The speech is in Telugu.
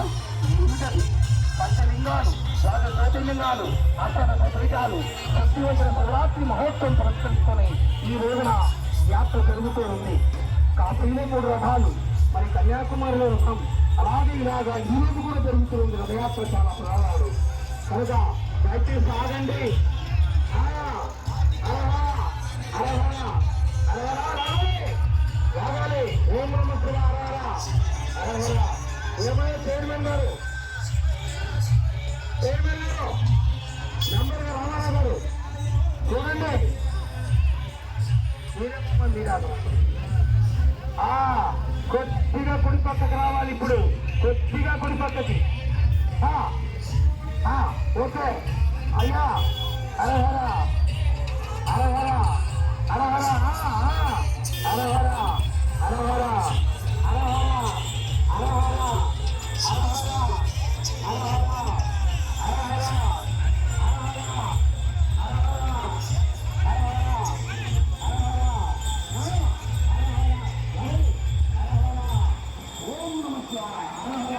దినం పంచలింగాలు రాజజ్యోతిర్లింగాలు శివరాత్రి మహోత్సవం పురస్కరించుకొని ఈ రోజున యాత్ర జరుగుతూ ఉంది. కాశీలో మూడు రథాలు మరి కన్యాకుమారిలో రథం అలాగే ఇలాగా ఈ రోజు కూడా జరుగుతూ ఉంది రథయాత్ర చాలా ప్రాణాలు. కనుక దయచేసి ఆగండి. మాత్రం కొద్దిగా కుడి పక్కకి రావాలి ఇప్పుడు. కొద్దిగా కుడి పక్కకి. ఓకే. అయ్యా అరహరా. Uh -huh.